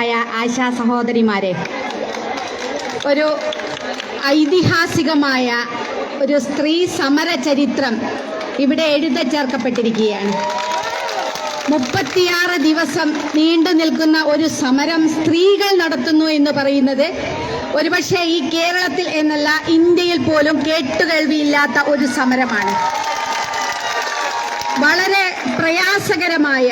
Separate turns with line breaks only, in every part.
ആയ ആശാ സഹോദരിമാരെ ഒരു ഐതിഹാസികമായ ഒരു സ്ത്രീ സമര ചരിത്രം ഇവിടെ എഴുത ചേർക്കപ്പെട്ടിരിക്കുകയാണ്. മുപ്പത്തിയാറ് ദിവസം നീണ്ടു നിൽക്കുന്ന ഒരു സമരം സ്ത്രീകൾ നടത്തുന്നു എന്ന് പറയുന്നത് ഒരുപക്ഷെ ഈ കേരളത്തിൽ എന്നല്ല ഇന്ത്യയിൽ പോലും കേട്ടുകേൾവിയില്ലാത്ത ഒരു സമരമാണ്. വളരെ പ്രയാസകരമായ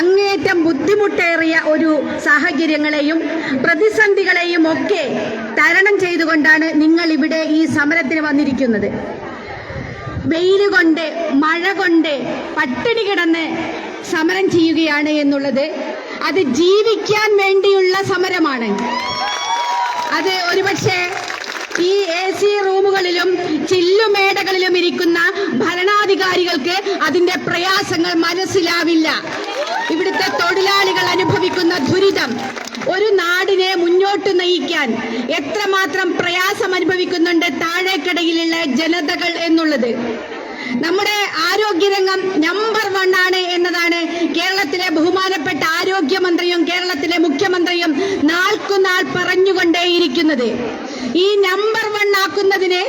അങ്ങേയറ്റം ബുദ്ധിമുട്ടേറിയ ഒരു സാഹചര്യങ്ങളെയും പ്രതിസന്ധികളെയും ഒക്കെ തരണം ചെയ്തുകൊണ്ടാണ് നിങ്ങൾ ഇവിടെ ഈ സമരത്തിന് വന്നിരിക്കുന്നത്. വെയിൽ കൊണ്ട് മഴ കൊണ്ട് പട്ടിണി കിടന്ന് സമരം ചെയ്യുകയാണ് എന്നുള്ളത് അത് ജീവിക്കാൻ വേണ്ടിയുള്ള സമരമാണ്. അത് ഒരുപക്ഷെ ഈ എ സി റൂമുകളിലും ചില്ലുമേടകളിലും ഇരിക്കുന്ന ഭരണാധികാരികൾക്ക് അതിന്റെ പ്രയാസങ്ങൾ മനസ്സിലാവില്ല. ഇവിടുത്തെ തൊഴിലാളികൾ അനുഭവിക്കുന്ന ദുരിതം ഒരു നാടിനെ മുന്നോട്ട് നയിക്കാൻ എത്രമാത്രം പ്രയാസം അനുഭവിക്കുന്നുണ്ട് താഴേക്കിടയിലുള്ള ജനതകൾ എന്നുള്ളത്. നമ്മുടെ ആരോഗ്യരംഗം നമ്പർ വൺ ആണ് എന്നതാണ് കേരളത്തിലെ ബഹുമാനപ്പെട്ട ആരോഗ്യമന്ത്രിയും കേരളത്തിലെ മുഖ്യമന്ത്രിയും നാൾക്കുനാൾ പറഞ്ഞുകൊണ്ടേയിരിക്കുന്നത്. ഈ നമ്പർ വൺ ആക്കുന്നതിന്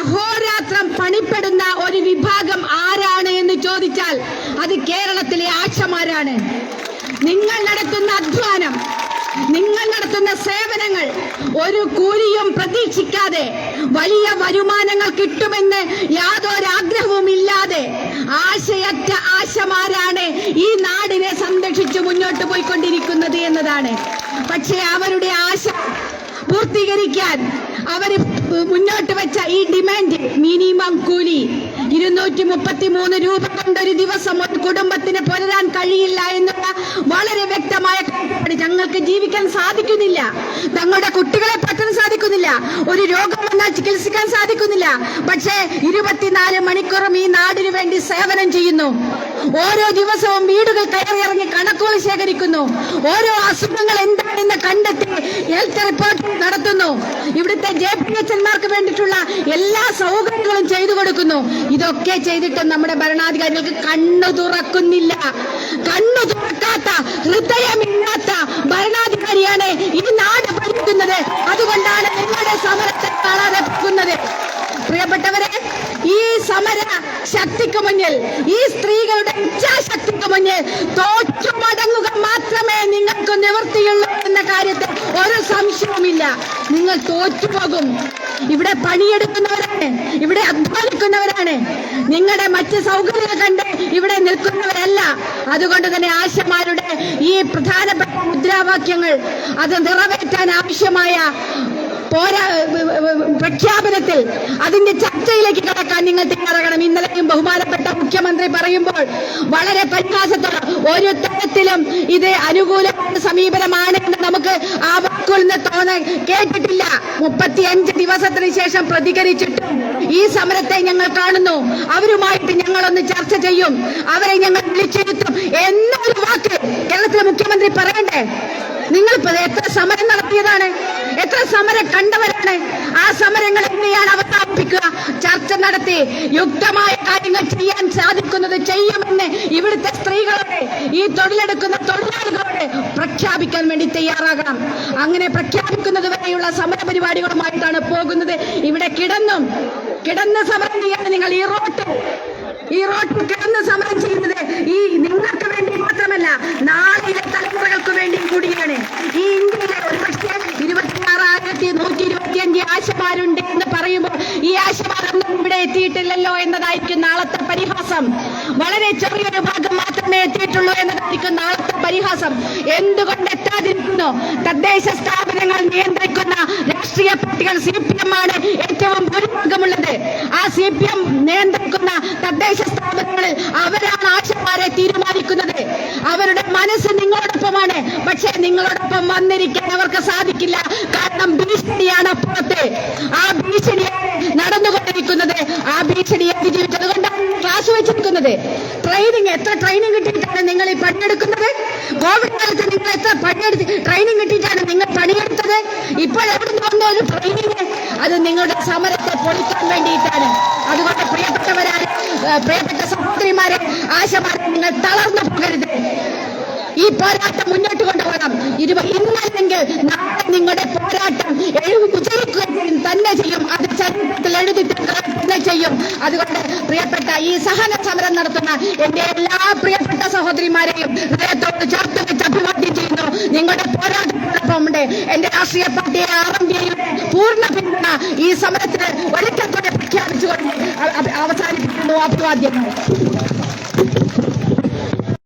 അഹോരാത്രം പണിപ്പെടുന്ന ഒരു വിഭാഗം ആരാണ് എന്ന് ചോദിച്ചാൽ അത് കേരളത്തിലെ ആശമാരാണ്. നിങ്ങൾ നടത്തുന്ന അധ്വാനം നിങ്ങൾ നടത്തുന്ന സേവനങ്ങൾ ഒരു കൂലിയും പ്രതീക്ഷിക്കാതെ വലിയ വരുമാനങ്ങൾ കിട്ടുമെന്ന് യാതൊരു ആഗ്രഹവും ഇല്ലാതെ ആശയറ്റ ആശമാരാണ് ഈ നാടിനെ സംരക്ഷിച്ചു മുന്നോട്ട് പോയിക്കൊണ്ടിരിക്കുന്നത് എന്നതാണ്. പക്ഷേ അവരുടെ ആശ പൂർത്തീകരിക്കാൻ അവർ മുന്നോട്ട് വെച്ച ഈ ഡിമാൻഡ് മിനിമം കൂലി ഇരുന്നൂറ്റി മുപ്പത്തി മൂന്ന് രൂപ കൊണ്ട് ഒരു ദിവസം ഒരു കുടുംബത്തിന് പുലരാൻ കഴിയില്ല എന്നുള്ള വളരെ വ്യക്തമായ ഞങ്ങൾക്ക് ജീവിക്കാൻ സാധിക്കുന്നില്ല. തങ്ങളുടെ കുട്ടികളെ പറ്റാൻ സാധിക്കുന്നില്ല. ഒരു രോഗം വന്നാൽ ചികിത്സിക്കാൻ സാധിക്കുന്നില്ല. പക്ഷേ ഇരുപത്തിനാല് മണിക്കൂറും ഈ നാടിനു വേണ്ടി സേവനം ചെയ്യുന്നു. ഓരോ ദിവസവും വീടുകൾ കയറി ഇറങ്ങി കണക്കുകൾ ശേഖരിക്കുന്നു. ഓരോ അസുഖങ്ങൾ എന്താണെന്ന് കണ്ടെത്തി ഹെൽത്ത് റിപ്പോർട്ട് നടത്തുന്നു. ഇവിടുത്തെ ജെ പി എച്ച്മാർക്ക് വേണ്ടിയിട്ടുള്ള എല്ലാ സൗകര്യങ്ങളും ചെയ്തു കൊടുക്കുന്നു. ഇതൊക്കെ ചെയ്തിട്ടും നമ്മുടെ ഭരണാധികാരികൾക്ക് കണ്ണു തുറക്കുന്നില്ല. കണ്ണു തുറക്കാത്ത ഹൃദയമില്ലാത്ത ഭരണാധികാരിയാണ് ഈ നാട് ഭരിക്കുന്നത് അതുകൊണ്ടാണ് നിങ്ങളുടെ സമരത്തെ കാണാതെ പോകുന്നത് പ്രിയപ്പെട്ടവരെ ഈ സമര ശക്തിക്ക് മുന്നിൽ ഈ സ്ത്രീകളുടെ ഇച്ഛാശക്തിക്ക് മുന്നിൽ തോറ്റു മടങ്ങുക മാത്രമേ നിങ്ങൾക്ക് നിവൃത്തിയുള്ളൂ എന്ന കാര്യത്തിൽ ഒരു സംശയവുമില്ല. നിങ്ങൾ തോറ്റുപോകും ഇവിടെ പണിയെടുക്കുന്നവരാണ് ഇവിടെ അധ്വാനിക്കുന്നവരാണ്. നിങ്ങളുടെ മറ്റ് സൗകര്യങ്ങൾ കണ്ട് ഇവിടെ നിൽക്കുന്നവരല്ല. അതുകൊണ്ട് തന്നെ ആശമാരുടെ ഈ പ്രധാനപ്പെട്ട മുദ്രാവാക്യങ്ങൾ അത് നിറവേറ്റാൻ ആവശ്യമായ പോരാ പ്രഖ്യാപനത്തിൽ അതിന്റെ ചർച്ചയിലേക്ക് കടക്കാൻ നിങ്ങൾ തയ്യാറാകണം. ഇന്നലെയും ബഹുമാനപ്പെട്ട മുഖ്യമന്ത്രി പറയുമ്പോൾ വളരെ പരിഹാസത്തോടെ ഒരു തരത്തിലും ഇത് അനുകൂല സമീപനമാണ് എന്ന് നമുക്ക് ആ വാക്കുകളിൽ നിന്ന് തോന്നാൻ കേട്ടിട്ടില്ല. മുപ്പത്തിയഞ്ച് ദിവസത്തിന് ശേഷം പ്രതികരിച്ചിട്ടും ഈ സമരത്തെ ഞങ്ങൾ കാണുന്നു. അവരുമായിട്ട് ഞങ്ങളൊന്ന് ചർച്ച ചെയ്യും. അവരെ ഞങ്ങൾ വിളിച്ചിരുത്തും എന്നൊരു വാക്ക് കേരളത്തിലെ മുഖ്യമന്ത്രി പറയണ്ടേ? നിങ്ങൾ ഇപ്പൊ എത്ര സമരം നടത്തിയതാണ്? എത്ര സമരം കണ്ടവരാണ്? ആ സമരങ്ങൾ എങ്ങനെയാണ് അവസാനിപ്പിക്കുക? ചർച്ച നടത്തി യുക്തമായ കാര്യങ്ങൾ ചെയ്യാൻ സാധിക്കുന്നത് ചെയ്യുമെന്ന് ഇവിടുത്തെ സ്ത്രീകളോട് ഈ തൊഴിലെടുക്കുന്ന തൊഴിലാളികളോട് പ്രഖ്യാപിക്കാൻ വേണ്ടി തയ്യാറാകണം. അങ്ങനെ പ്രഖ്യാപിക്കുന്നത് വരെയുള്ള സമര പരിപാടികളുമായിട്ടാണ് പോകുന്നത്. ഇവിടെ കിടന്നും കിടന്ന സമരം ചെയ്യാണ് നിങ്ങൾ ഈ റോട്ട് ഈ റോട്ടിൽ കിടന്ന് സമരം ചെയ്യുന്നത് ഈ നിങ്ങൾക്ക് വേണ്ടി മാത്രമല്ല നാളെയിലെ തലമുറകൾക്ക് വേണ്ടി കൂടിയാണ് ഈ ഇന്ത്യയിലെ ഒരുപക്ഷെ ഇരുപത്തിയാറായിരത്തി നൂറ്റി ഇരുപത്തിയഞ്ച് ആശമാരുണ്ട് എന്ന് പറയുമ്പോൾ ഈ ആശമാരൊന്നും ഇവിടെ എത്തിയിട്ടില്ലല്ലോ എന്നതായിരിക്കും നാളത്തെ പരിഹാസം. വളരെ ചെറിയൊരു ഭാഗം മാത്രമേ എത്തിയിട്ടുള്ളൂ എന്നതായിരിക്കും നാളത്തെ പരിഹാസം. എന്തുകൊണ്ട് എത്താതിരിക്കുന്നു? തദ്ദേശ സ്ഥാപനങ്ങൾ നിയന്ത്രിക്കുന്ന രാഷ്ട്രീയ പാർട്ടികൾ സി പി എം ആണ് ഏറ്റവും ഭൂരിഭാഗമുള്ളത്. ആ സി പി എം നിയന്ത്രിക്കുന്ന തദ്ദേശ സ്ഥാപനങ്ങളിൽ അവരാണ് ആശമാരെ തീരുമാനിക്കുന്നത്. അവരുടെ മനസ്സ് നിങ്ങളോടൊപ്പമാണ്. പക്ഷേ നിങ്ങളോടൊപ്പം വന്നിരിക്കാൻ അവർക്ക് സാധിക്കില്ല. കാരണം ഭീഷണിയാണ് അപ്പുറത്ത്. ആ ഭീഷണിയാണ് നടന്നുകൊണ്ടിരിക്കുന്നത് ആ ഭീഷണിയെ അതിജീവിച്ചത് കൊണ്ടാണ് ക്ലാസ് വെച്ചിരിക്കുന്നത് ട്രെയിനിങ് എത്ര ട്രെയിനിങ് കിട്ടിയിട്ടാണ് നിങ്ങൾ ഈ പണിയെടുക്കുന്നത്? കോവിഡ് കാലത്ത് നിങ്ങൾ എത്ര പണിയെടുത്ത് ട്രെയിനിങ് കിട്ടിയിട്ടാണ് നിങ്ങൾ പണിയെടുത്തത്? ഇപ്പോൾ എവിടെ നിന്ന് ഒരു ട്രെയിനിങ് അത് നിങ്ങളുടെ സമരത്തെ പൊളിക്കാൻ വേണ്ടിയിട്ടാണ്. അതുകൊണ്ട് പ്രിയപ്പെട്ടവരായ പ്രിയപ്പെട്ട സഹോദരിമാരെ ആശമാരെ നിങ്ങൾ തളർന്നു പോകരുത്. ഈ പോരാട്ടം മുന്നോട്ട് കൊണ്ടുപോകണം. ഇരുപ ഇന്നല്ലെങ്കിൽ നാളെ നിങ്ങളുടെ പോരാട്ടം എഴുതി വിജയിക്കുകയും തന്നെ ചെയ്യും. അത് ചരിത്രത്തിൽ എഴുതി തീർക്കുക ചെയ്യും അതുകൊണ്ട് പ്രിയപ്പെട്ട ഈ സഹന സമരം നടത്തുന്ന എന്റെ എല്ലാ പ്രിയപ്പെട്ട സഹോദരിമാരെയും ഹൃദയത്തോട് ചേർത്ത് വെച്ച് അഭിവാദ്യം ചെയ്യുന്നു. നിങ്ങളുടെ പോരാട്ടത്തോടൊപ്പമുണ്ട് എന്റെ രാഷ്ട്രീയ പാർട്ടിയെ ആർ പൂർണ പിന്തുണ ഈ സമരത്തിന് ഒരിക്കൽ പ്രഖ്യാപിച്ചുകൊണ്ട് അവ- അവ- അവസാനിപ്പിക്കുന്നു. അഭിവാദ്യങ്ങൾ.